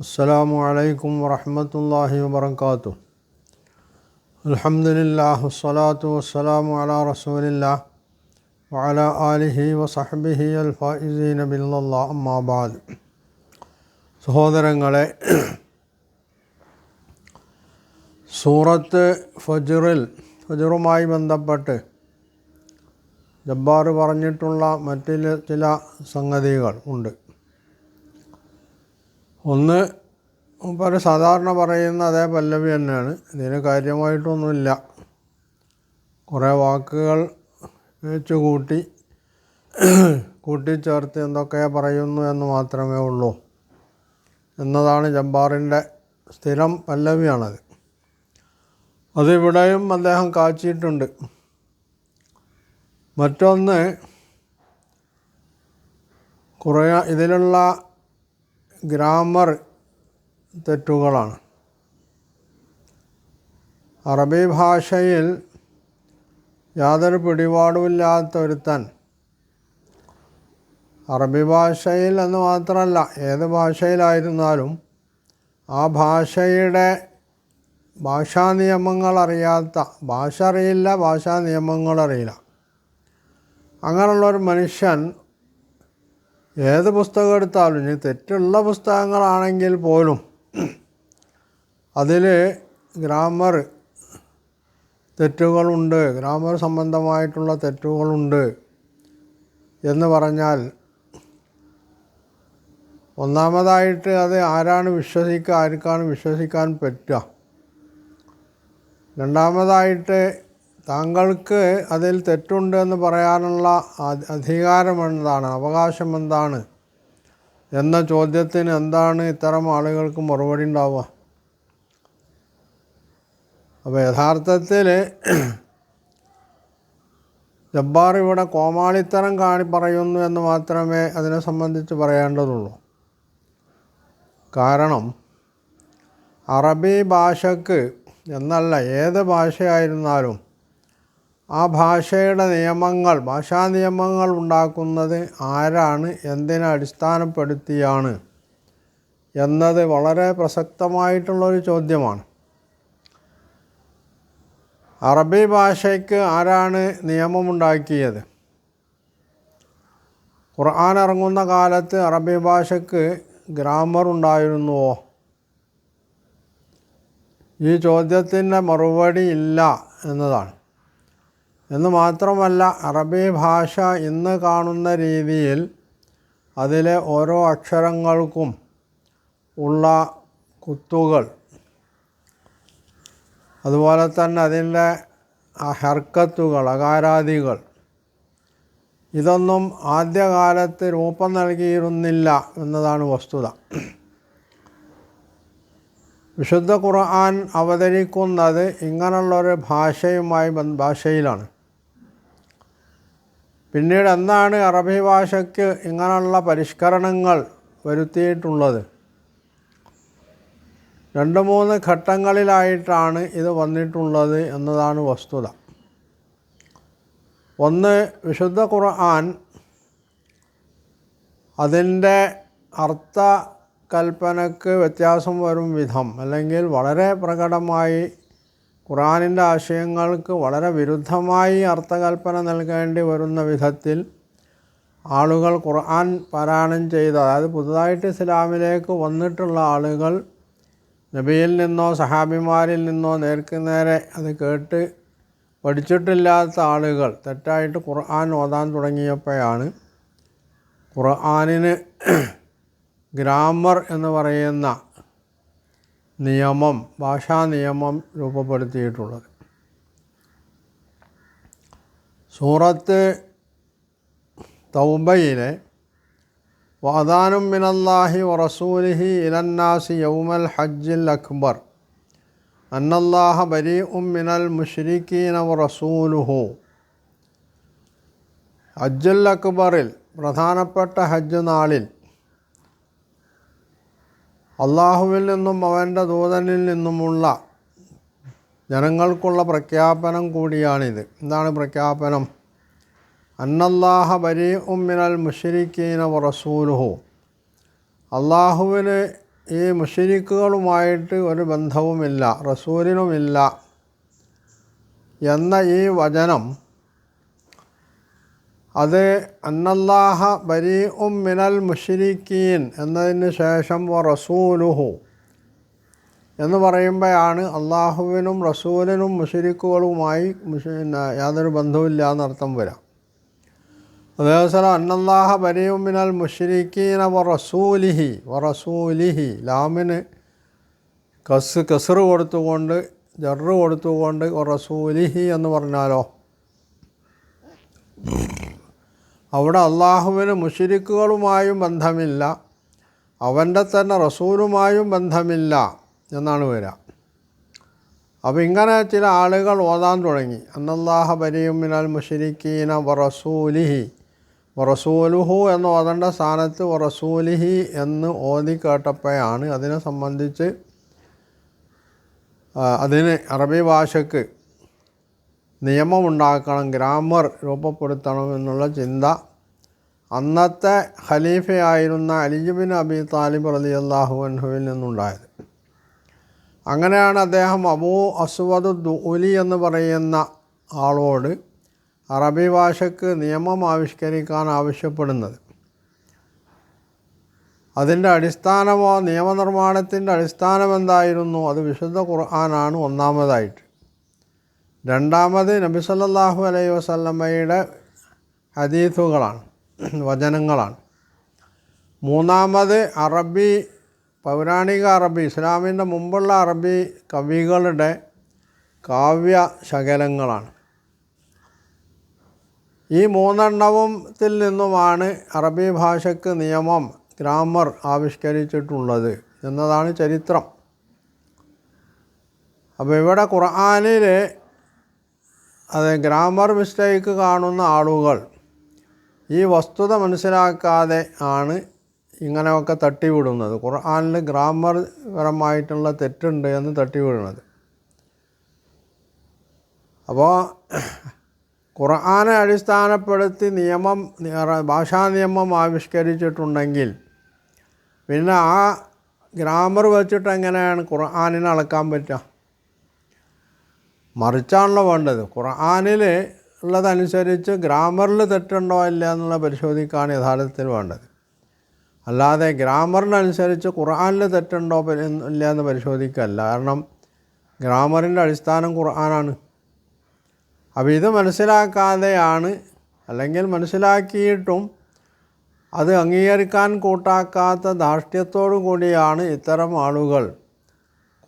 السلام عليكم ورحمة الله وبركاته الحمد لله والصلاة والسلام على رسول الله وعلى آله وصحبه الفائزين بالله أما بعد സഹോദരങ്ങളെ സൂറത്ത് ഫജറിൽ ഫജറുമായി ബന്ധപ്പെട്ട് ജബ്ബാർ പറഞ്ഞിട്ടുള്ള മറ്റ് ചില സംഗതികൾ ഉണ്ട് ഒന്ന് പല സാധാരണ പറയുന്ന അതേ പല്ലവി തന്നെയാണ്. ഇതിന് കാര്യമായിട്ടൊന്നുമില്ല. കുറേ വാക്കുകൾ വെച്ച് കൂട്ടി കൂട്ടിച്ചേർത്ത് എന്തൊക്കെ പറയുന്നു എന്ന് മാത്രമേ ഉള്ളൂ. എന്നതാണ് ജമ്പാറിന്റെ സ്ഥിരം പല്ലവിയാണത്. അതിവിടെയും അദ്ദേഹം കാച്ചിയിട്ടുണ്ട്. മറ്റൊന്ന് കുറേ ഇതിലുള്ള ഗ്രാമർ തെറ്റുകളാണ്. അറബി ഭാഷയിൽ യാതൊരു പിടിപാടുമില്ലാത്ത ഒരുത്തൻ അറബി ഭാഷയിൽ എന്ന് മാത്രമല്ല ഏത് ഭാഷയിലായിരുന്നാലും ആ ഭാഷയുടെ ഭാഷാ നിയമങ്ങൾ അറിയാത്ത ഭാഷ അറിയില്ല ഭാഷാ നിയമങ്ങൾ അറിയില്ല. അങ്ങനെയുള്ളൊരു മനുഷ്യൻ ഏത് പുസ്തകം എടുത്താലും ഇനി തെറ്റുള്ള പുസ്തകങ്ങളാണെങ്കിൽ പോലും അതിൽ ഗ്രാമർ തെറ്റുകളുണ്ട് ഗ്രാമർ സംബന്ധമായിട്ടുള്ള തെറ്റുകളുണ്ട് എന്ന് പറഞ്ഞാൽ ഒന്നാമതായിട്ട് അത് ആരാണ് വിശ്വസിക്കുക ആർക്കാണ് വിശ്വസിക്കാൻ പറ്റുക. രണ്ടാമതായിട്ട് താങ്കൾക്ക് അതിൽ തെറ്റുണ്ട് എന്ന് പറയാനുള്ള അധികാരം എന്താണ്? അവകാശം എന്താണ്? എന്ന ചോദ്യത്തിന് എന്താണ് ഇത്തരം ആളുകൾക്ക് മറുപടി ഉണ്ടാവുക? അപ്പോൾ യഥാർത്ഥത്തിൽ ജബ്ബാർ ഇവിടെ കോമാളിത്തരം കാണി പറയുന്നു എന്ന് മാത്രമേ അതിനെ സംബന്ധിച്ച് പറയേണ്ടതുള്ളൂ കാരണം അറബി ഭാഷക്ക് എന്നല്ല ഏത് ഭാഷയായിരുന്നാലും ആ ഭാഷയുടെ നിയമങ്ങൾ ഭാഷാ നിയമങ്ങൾ ഉണ്ടാക്കുന്നത് ആരാണ് എന്തിനെ അടിസ്ഥാനപ്പെടുത്തിയാണ് എന്നത് വളരെ പ്രസക്തമായിട്ടുള്ളൊരു ചോദ്യമാണ്. അറബി ഭാഷയ്ക്ക് ആരാണ് നിയമമുണ്ടാക്കിയത്? ഖുർആൻ ഇറങ്ങുന്ന കാലത്ത് അറബി ഭാഷയ്ക്ക് ഗ്രാമർ ഉണ്ടായിരുന്നുവോ? ഈ ചോദ്യത്തിന്റെ മറുപടി ഇല്ല എന്നതാണ്. എന്ന് മാത്രമല്ല അറബി ഭാഷ ഇന്ന് കാണുന്ന രീതിയിൽ അതിലെ ഓരോ അക്ഷരങ്ങൾക്കും ഉള്ള കുത്തുകൾ. അതുപോലെ തന്നെ അതിന്റെ ഹർക്കത്തുകൾ അകാരാദികൾ. ഇതൊന്നും ആദ്യകാലത്ത് രൂപം നൽകിയിരുന്നില്ല എന്നതാണ് വസ്തുത. വിശുദ്ധ ഖുർആൻ അവതരിക്കുന്നത് ഇങ്ങനെയുള്ളൊരു ഭാഷയുമായി ഭാഷയിലാണ്. പിന്നീട് എന്താണ് അറബി ഭാഷയ്ക്ക് ഇങ്ങനെയുള്ള പരിഷ്കരണങ്ങൾ വരുത്തിയിട്ടുള്ളത്? രണ്ട് മൂന്ന് ഘട്ടങ്ങളിലായിട്ടാണ് ഇത് വന്നിട്ടുള്ളത് എന്നതാണ് വസ്തുത. ഒന്ന് വിശുദ്ധ ഖുർആൻ അതിന്റെ അർത്ഥ കൽപ്പനക്ക് വ്യത്യാസം വരും വിധം അല്ലെങ്കിൽ വളരെ പ്രകടമായി ഖുറാനിന്റെ ആശയങ്ങൾക്ക് വളരെ വിരുദ്ധമായി അർത്ഥകൽപ്പന നൽകേണ്ടി വരുന്ന വിധത്തിൽ ആളുകൾ ഖുർആൻ പാരായണം ചെയ്ത് അതായത് പുതുതായിട്ട് ഇസ്ലാമിലേക്ക് വന്നിട്ടുള്ള ആളുകൾ നബിയിൽ നിന്നോ സഹാബിമാരിൽ നിന്നോ നേർക്ക് നേരെ അത് കേട്ട് പഠിച്ചിട്ടില്ലാത്ത ആളുകൾ തെറ്റായിട്ട് ഖുർആൻ ഓതാൻ തുടങ്ങിയപ്പോഴാണ് ഖുർആാനിന് ഗ്രാമർ എന്ന് പറയുന്ന നിയമം ഭാഷാ നിയമം രൂപപ്പെടുത്തിയിട്ടുള്ളത്. സൂറത്ത് തൗബയിലെ വാദാനും മിനല്ലാഹി വറസൂലിഹി ഇലന്നാസി യൗമൽ ഹജ്ജിൽ അക്ബർ അന്നല്ലാഹ ബരി ഉം മിനൽ മുഷ്രിഖീന വറസൂലുഹു. ഹജ്ജുൽ അക്ബറിൽ പ്രധാനപ്പെട്ട ഹജ്ജ് നാളിൽ അള്ളാഹുവിൽ നിന്നും അവന്റെ ദൂതനിൽ നിന്നുമുള്ള ജനങ്ങൾക്കുള്ള പ്രഖ്യാപനം കൂടിയാണിത്. എന്താണ് പ്രഖ്യാപനം? അന്നല്ലാഹ ബരി ഉമ്മിനൽ മുഷരിക്കീന റസൂലുഹു. അള്ളാഹുവിന് ഈ മുഷരിക്കുകളുമായിട്ട് ഒരു ബന്ധവുമില്ല റസൂലിനുമില്ല എന്ന ഈ വചനം അത് അന്നല്ലാഹ ബരീ ഉം മിനൽ മുഷരിക്കീൻ എന്നതിന് ശേഷം വ റസൂലുഹു എന്ന് പറയുമ്പോഴാണ് അള്ളാഹുവിനും റസൂലിനും മുഷരിക്കുകളുമായി പിന്നെ യാതൊരു ബന്ധവുമില്ല എന്നർത്ഥം വരാം. അതേസരം അന്നല്ലാഹ ബരീഉം മിനൽ മുഷരിക്കീന വ റസൂലിഹി വ റസൂലിഹി ലാമിന് കസ് കസർ കൊടുത്തുകൊണ്ട് ജറ് കൊടുത്തുകൊണ്ട് വ റസൂലിഹി എന്ന് പറഞ്ഞാലോ? അവിടെ അള്ളാഹുവിന് മുഷിരിക്കുകളുമായും ബന്ധമില്ല അവന്റെ തന്നെ റസൂലുമായും ബന്ധമില്ല എന്നാണ് വരിക. അപ്പോൾ ഇങ്ങനെ ചില ആളുകൾ ഓതാൻ തുടങ്ങി. അന്നല്ലാഹ ബരിയുമിനൽ മുഷിരിക്കീന വറസൂലിഹി വറസൂലുഹു എന്ന് ഓതേണ്ട സ്ഥാനത്ത് വറസൂലിഹി എന്ന് ഓതി കേട്ടപ്പോഴാണ് അതിനെ സംബന്ധിച്ച് അതിന് അറബി ഭാഷയ്ക്ക് നിയമമുണ്ടാക്കണം ഗ്രാമർ രൂപപ്പെടുത്തണം എന്നുള്ള ചിന്ത. അന്നത്തെ ഖലീഫയായിരുന്ന അലിജുബിൻ അബി താലിബ് റലി അള്ളാഹു അൻഹുവിൽ നിന്നുണ്ടായത്. അങ്ങനെയാണ് അദ്ദേഹം അബൂ അസ്വദ് ദുലി എന്ന് പറയുന്ന ആളോട് അറബി ഭാഷയ്ക്ക് നിയമം ആവിഷ്കരിക്കാൻ ആവശ്യപ്പെടുന്നത്. അതിന്റെ അടിസ്ഥാനമോ നിയമനിർമ്മാണത്തിന്റെ അടിസ്ഥാനം എന്തായിരുന്നു അത് വിശുദ്ധ ഖുർആനാണ് ഒന്നാമതായിട്ട്. രണ്ടാമത് നബി സല്ലാഹു അലൈഹി വസല്ലമ്മയുടെ ഹദീസുകളാണ് വചനങ്ങളാണ്. മൂന്നാമത് അറബി പൗരാണിക അറബി ഇസ്ലാമിന്റെ മുമ്പുള്ള അറബി കവികളുടെ കാവ്യ ശകലങ്ങളാണ്. ഈ മൂന്നെണ്ണവത്തിൽ നിന്നുമാണ് അറബി ഭാഷയ്ക്ക് നിയമം ഗ്രാമർ ആവിഷ്കരിച്ചിട്ടുള്ളത് എന്നതാണ് ചരിത്രം. അപ്പോൾ ഇവിടെ ഖുർആാനിൽ അത് ഗ്രാമർ മിസ്റ്റേക്ക് കാണുന്ന ആളുകൾ ഈ വസ്തുത മനസ്സിലാക്കാതെ ആണ് ഇങ്ങനെയൊക്കെ തട്ടിവിടുന്നത്. ഖുർആാനിൽ ഗ്രാമർ പരമായിട്ടുള്ള തെറ്റുണ്ട് എന്ന് തട്ടിവിടുന്നത്. അപ്പോൾ ഖുർആാനെ അടിസ്ഥാനപ്പെടുത്തി നിയമം ഭാഷാ നിയമം ആവിഷ്കരിച്ചിട്ടുണ്ടെങ്കിൽ പിന്നെ ആ ഗ്രാമർ വെച്ചിട്ട് എങ്ങനെയാണ് ഖുർആാനിനെ അളക്കാൻ പറ്റുക? മറിച്ചാണല്ലോ വേണ്ടത്. ഖുർആാനിൽ ഉള്ളതനുസരിച്ച് ഗ്രാമറിൽ തെറ്റുണ്ടോ ഇല്ല എന്നുള്ള പരിശോധിക്കുകയാണ് യഥാർത്ഥത്തിൽ വേണ്ടത്. അല്ലാതെ ഗ്രാമറിനനുസരിച്ച് ഖുർആാനിൽ തെറ്റുണ്ടോ ഇല്ല എന്ന് പരിശോധിക്കല്ല. കാരണം ഗ്രാമറിന്റെ അടിസ്ഥാനം ഖുർആനാണ്. അപ്പോൾ ഇത് മനസ്സിലാക്കാതെയാണ് അല്ലെങ്കിൽ മനസ്സിലാക്കിയിട്ടും അത് അംഗീകരിക്കാൻ കൂട്ടാക്കാത്ത ധാർഷ്ട്യത്തോടു കൂടിയാണ് ഇത്തരം ആളുകൾ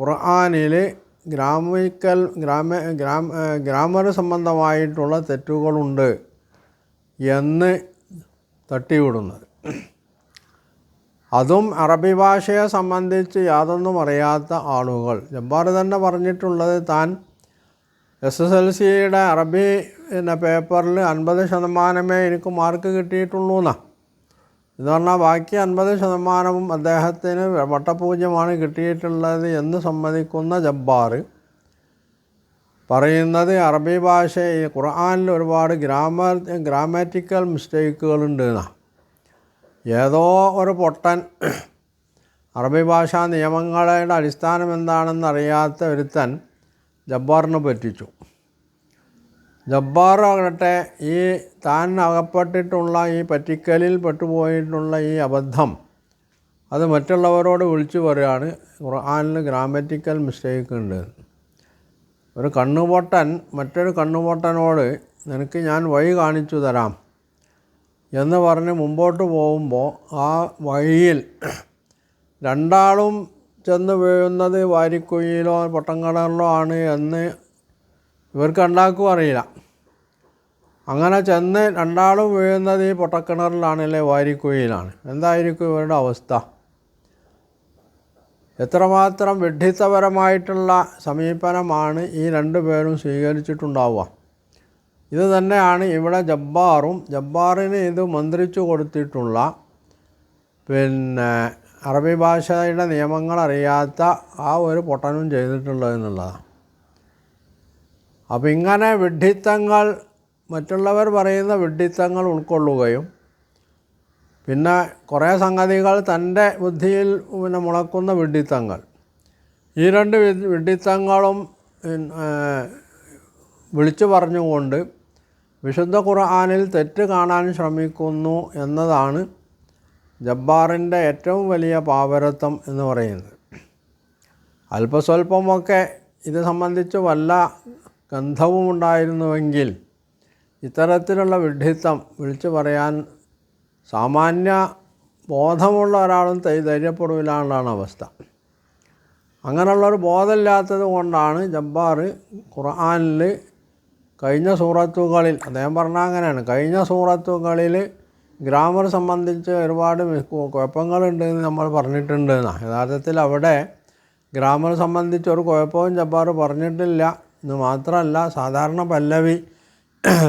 ഖുർആാനിൽ ഗ്രാമിക്കൽ ഗ്രാമ ഗ്രാമ ഗ്രാമർ സംബന്ധമായിട്ടുള്ള തെറ്റുകളുണ്ട് എന്ന് തട്ടിവിടുന്നത്. അതും അറബി ഭാഷയെ സംബന്ധിച്ച് യാതൊന്നും അറിയാത്ത ആളുകൾ. ജബ്ബാർ തന്നെ പറഞ്ഞിട്ടുള്ളത് താൻ എസ് എസ് എൽ സിയുടെ അറബി പിന്നെ പേപ്പറിൽ അൻപത് ശതമാനമേ എനിക്ക് മാർക്ക് കിട്ടിയിട്ടുള്ളൂ എന്നാ എന്ന് പറഞ്ഞാൽ ബാക്കി അൻപത് ശതമാനവും അദ്ദേഹത്തിന് വട്ടപൂജ്യമാണ് കിട്ടിയിട്ടുള്ളത് എന്ന് സമ്മതിക്കുന്ന ജബ്ബാർ പറയുന്നത് അറബി ഭാഷ ഈ ഖുർആാനിൽ ഒരുപാട് ഗ്രാമർ ഗ്രാമാറ്റിക്കൽ മിസ്റ്റേക്കുകളുണ്ട് എന്നാണ് ഏതോ ഒരു പൊട്ടൻ അറബി ഭാഷാ നിയമങ്ങളുടെ അടിസ്ഥാനം എന്താണെന്ന് അറിയാത്ത ഒരുത്തൻ ജബ്ബാറിനെ പറ്റിച്ചു. ജബ്ബാർ ആകട്ടെ ഈ താൻ അകപ്പെട്ടിട്ടുള്ള ഈ പറ്റിക്കലിൽ പെട്ടുപോയിട്ടുള്ള ഈ അബദ്ധം അത് മറ്റുള്ളവരോട് വിളിച്ചു പറയുകയാണ് ഖുർആാനിൽ ഗ്രാമറ്റിക്കൽ മിസ്റ്റേക്ക് ഉണ്ട്. ഒരു കണ്ണുപൊട്ടൻ മറ്റൊരു കണ്ണുപൊട്ടനോട് നിനക്ക് ഞാൻ വഴി കാണിച്ചു തരാം എന്ന് പറഞ്ഞ് മുമ്പോട്ട് പോകുമ്പോൾ ആ വഴിയിൽ രണ്ടാളും ചെന്ന് വീഴുന്നത് വാരിക്കുഴിയിലോ പൊട്ടങ്കടലിലോ ആണ് എന്ന് ഇവർക്ക് ഉണ്ടാക്കും അറിയില്ല. അങ്ങനെ ചെന്ന് രണ്ടാളും വീഴുന്നത് ഈ പൊട്ടക്കിണറിലാണല്ലേ വാരിക്കുഴിയിലാണ്. എന്തായിരിക്കും ഇവരുടെ അവസ്ഥ? എത്രമാത്രം വിഡ്ഢിത്തപരമായിട്ടുള്ള സമീപനമാണ് ഈ രണ്ടു പേരും സ്വീകരിച്ചിട്ടുണ്ടാവുക. ഇത് തന്നെയാണ് ഇവിടെ ജബ്ബാറും ജബ്ബാറിന് ഇത് മന്ത്രിച്ചു കൊടുത്തിട്ടുള്ള പിന്നെ അറബി ഭാഷയുടെ നിയമങ്ങൾ അറിയാത്ത ആ ഒരു പൊട്ടനും ചെയ്തിട്ടുള്ളത് എന്നുള്ളതാണ്. അപ്പം ഇങ്ങനെ വിഡ്ഢിത്തങ്ങൾ മറ്റുള്ളവർ പറയുന്ന വിഡ്ഢിത്തങ്ങൾ ഉൾക്കൊള്ളുകയും പിന്നെ കുറേ സംഗതികൾ തന്റെ ബുദ്ധിയിൽ പിന്നെ മുളക്കുന്ന വിഡ്ഢിത്തങ്ങൾ. ഈ രണ്ട് വിഡ്ഢിത്തങ്ങളും വിളിച്ചു പറഞ്ഞുകൊണ്ട് വിശുദ്ധ ഖുർആാനിൽ തെറ്റ് കാണാൻ ശ്രമിക്കുന്നു എന്നതാണ് ജബ്ബാറിന്റെ ഏറ്റവും വലിയ പാവരത്വം എന്ന് പറയുന്നത്. അല്പസ്വല്പമൊക്കെ ഇത് സംബന്ധിച്ച് വല്ല ഗന്ധവും ഉണ്ടായിരുന്നുവെങ്കിൽ ഇത്തരത്തിലുള്ള വിഡ്ഢിത്തം വിളിച്ചു പറയാൻ സാമാന്യ ബോധമുള്ള ഒരാളും ധൈ- ധൈര്യപ്പെടില്ല അവസ്ഥ. അങ്ങനെയുള്ളൊരു ബോധമില്ലാത്തത് കൊണ്ടാണ് ജബ്ബാർ ഖുർആാനിൽ കഴിഞ്ഞ സൂറത്തുകളിൽ അദ്ദേഹം പറഞ്ഞാൽ അങ്ങനെയാണ് കഴിഞ്ഞ സൂറത്തുകളിൽ ഗ്രാമർ സംബന്ധിച്ച് ഒരുപാട് കുഴപ്പങ്ങളുണ്ട് എന്ന് നമ്മൾ പറഞ്ഞിട്ടുണ്ട് എന്നാണ്. യഥാർത്ഥത്തിൽ അവിടെ ഗ്രാമർ സംബന്ധിച്ച് ഒരു കുഴപ്പവും ജബ്ബാർ പറഞ്ഞിട്ടില്ല. എന്ന് മാത്രമല്ല സാധാരണ പല്ലവി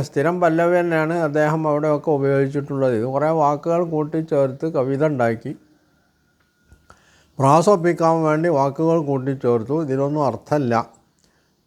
സ്ഥിരം പല്ലവി തന്നെയാണ് അദ്ദേഹം അവിടെയൊക്കെ ഉപയോഗിച്ചിട്ടുള്ളത്. ഇത് കുറേ വാക്കുകൾ കൂട്ടിച്ചേർത്ത് കവിത ഉണ്ടാക്കി. പ്രാസൊപ്പിക്കാൻ വേണ്ടി വാക്കുകൾ കൂട്ടിച്ചേർത്തു. ഇതിനൊന്നും അർത്ഥമില്ല.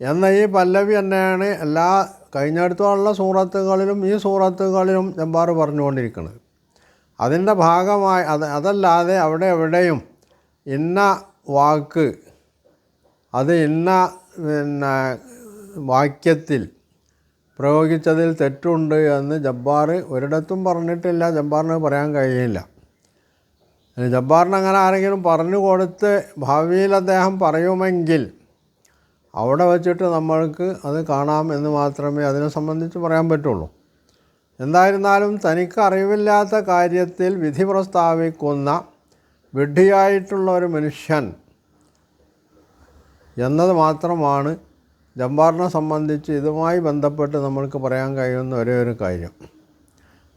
എന്ന ഈ പല്ലവി തന്നെയാണ് എല്ലാ കഴിഞ്ഞടുത്തുള്ള സൂറത്തുകളിലും ഈ സൂറത്തുകളിലും ജബ്ബാർ പറഞ്ഞുകൊണ്ടിരിക്കുന്നത്. അതിന്റെ ഭാഗമായി അത് അതല്ലാതെ അവിടെ എവിടെയും ഇന്ന വാക്ക് അത് ഇന്ന പിന്നെ വാക്യത്തിൽ പ്രയോഗിച്ചതിൽ തെറ്റുണ്ട് എന്ന് ജബ്ബാർ ഒരിടത്തും പറഞ്ഞിട്ടില്ല. ജബ്ബാറിന് പറയാൻ കഴിയില്ല. ജബ്ബാറിന് അങ്ങനെ ആരെങ്കിലും പറഞ്ഞു കൊടുത്ത് ഭാവിയിൽ അദ്ദേഹം പറയുമെങ്കിൽ അവിടെ വച്ചിട്ട് നമ്മൾക്ക് അത് കാണാം എന്ന് മാത്രമേ അതിനെ സംബന്ധിച്ച് പറയാൻ പറ്റുള്ളൂ. എന്തായിരുന്നാലും തനിക്ക് അറിവില്ലാത്ത കാര്യത്തിൽ വിധി പ്രസ്താവിക്കുന്ന വിഡ്ഢിയായിട്ടുള്ള ഒരു മനുഷ്യൻ എന്നത് മാത്രമാണ് ജമ്പാറിനെ സംബന്ധിച്ച് ഇതുമായി ബന്ധപ്പെട്ട് നമ്മൾക്ക് പറയാൻ കഴിയുന്ന ഒരേ ഒരു കാര്യം.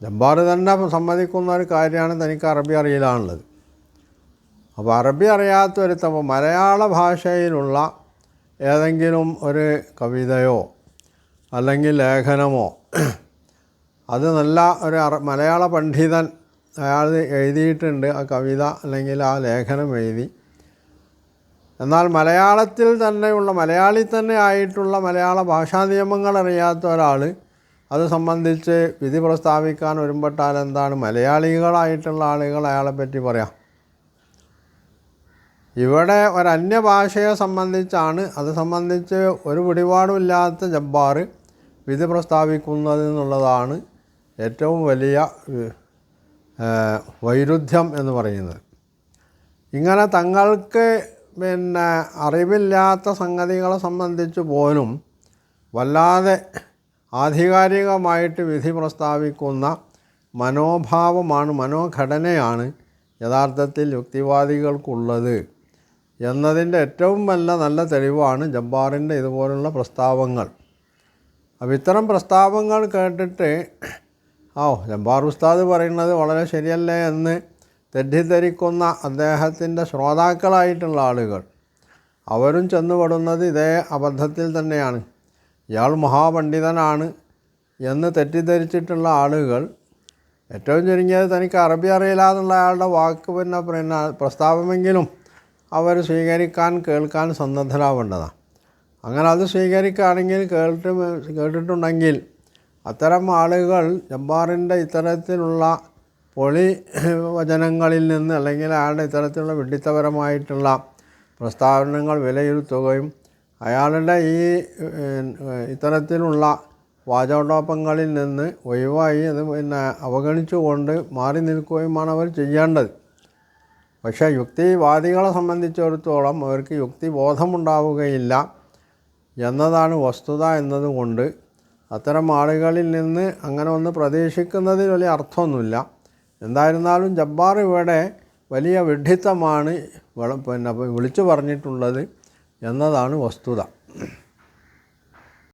ജമ്പാർ തന്നെ സമ്മതിക്കുന്ന ഒരു കാര്യമാണ് തനിക്ക് അറബി അറിയില്ലാണുള്ളത് അപ്പോൾ അറബി അറിയാത്തൊരുത്തപ്പോൾ മലയാള ഭാഷയിലുള്ള ഏതെങ്കിലും ഒരു കവിതയോ അല്ലെങ്കിൽ ലേഖനമോ അത് നല്ല ഒരു മലയാള പണ്ഡിതൻ അയാൾ എഴുതിയിട്ടുണ്ട് ആ കവിത അല്ലെങ്കിൽ ആ ലേഖനം എഴുതി എന്നാൽ മലയാളത്തിൽ തന്നെയുള്ള മലയാളി തന്നെ ആയിട്ടുള്ള മലയാള ഭാഷാ നിയമങ്ങൾ അറിയാത്ത ഒരാൾ അത് സംബന്ധിച്ച് വിധി പ്രസ്താവിക്കാൻ ഒരുമ്പെട്ടാൽ എന്താണ്? മലയാളികളായിട്ടുള്ള ആളുകൾ അയാളെ പറ്റി പറയാം. ഇവിടെ ഒരന്യഭാഷയെ സംബന്ധിച്ചാണ് അത് സംബന്ധിച്ച് ഒരു പിടിപാടുമില്ലാത്ത ജബ്ബാർ വിധി പ്രസ്താവിക്കുന്നത് എന്നുള്ളതാണ് ഏറ്റവും വലിയ വൈരുദ്ധ്യം എന്ന് പറയുന്നത്. ഇങ്ങനെ തങ്ങൾക്ക് പിന്നെ അറിവില്ലാത്ത സംഗതികളെ സംബന്ധിച്ച് പോലും വല്ലാതെ ആധികാരികമായിട്ട് വിധി പ്രസ്താവിക്കുന്ന മനോഭാവമാണ് മനോഘടനയാണ് യഥാർത്ഥത്തിൽ യുക്തിവാദികൾക്കുള്ളത്. എന്നതിന്റെ ഏറ്റവും നല്ല നല്ല തെളിവാണ് ജബ്ബാറിന്റെ ഇതുപോലുള്ള പ്രസ്താവങ്ങൾ. അപ്പോൾ ഇത്തരം പ്രസ്താവങ്ങൾ കേട്ടിട്ട് ഓ ജബ്ബാർ ഉസ്താദ് പറയുന്നത് വളരെ ശരിയല്ലേ എന്ന് തെറ്റിദ്ധരിക്കുന്ന അദ്ദേഹത്തിന്റെ ശ്രോതാക്കളായിട്ടുള്ള ആളുകൾ. അവരും ചെന്നുപെടുന്നത് ഇതേ അബദ്ധത്തിൽ തന്നെയാണ്. ഇയാൾ മഹാപണ്ഡിതനാണ് എന്ന് തെറ്റിദ്ധരിച്ചിട്ടുള്ള ആളുകൾ ഏറ്റവും ചുരുങ്ങിയത് തനിക്ക് അറബി അറിയില്ല എന്നുള്ള അയാളുടെ വാക്ക് പിന്നെ പിന്നെ പ്രസ്താവമെങ്കിലും അവർ സ്വീകരിക്കാൻ കേൾക്കാൻ സന്നദ്ധരാവേണ്ടതാണ്. അങ്ങനെ അത് സ്വീകരിക്കുകയാണെങ്കിൽ കേട്ട് കേട്ടിട്ടുണ്ടെങ്കിൽ അത്തരം ആളുകൾ ജബ്ബാറിന്റെ ഇത്തരത്തിലുള്ള പൊളി വചനങ്ങളിൽ നിന്ന് അല്ലെങ്കിൽ അയാളുടെ ഇത്തരത്തിലുള്ള വിഡിത്തപരമായിട്ടുള്ള പ്രസ്താവനകൾ വിലയിരുത്തുകയും അയാളുടെ ഈ ഇത്തരത്തിലുള്ള വാചോടോപങ്ങളിൽ നിന്ന് ഒഴിവായി അത് പിന്നെ അവഗണിച്ചുകൊണ്ട് മാറി നിൽക്കുകയുമാണ് അവർ ചെയ്യേണ്ടത്. പക്ഷേ യുക്തിവാദികളെ സംബന്ധിച്ചിടത്തോളം അവർക്ക് യുക്തിബോധമുണ്ടാവുകയില്ല എന്നതാണ് വസ്തുത എന്നതുകൊണ്ട് അത്തരം ആളുകളിൽ നിന്ന് അങ്ങനെ ഒന്ന് പ്രതീക്ഷിക്കുന്നതിൽ വലിയ അർത്ഥമൊന്നുമില്ല. എന്തായിരുന്നാലും ജബ്ബാർ ഇവിടെ വലിയ വിഡ്ഢിത്തമാണ് പിന്നെ വിളിച്ചു പറഞ്ഞിട്ടുള്ളത് എന്നതാണ് വസ്തുത.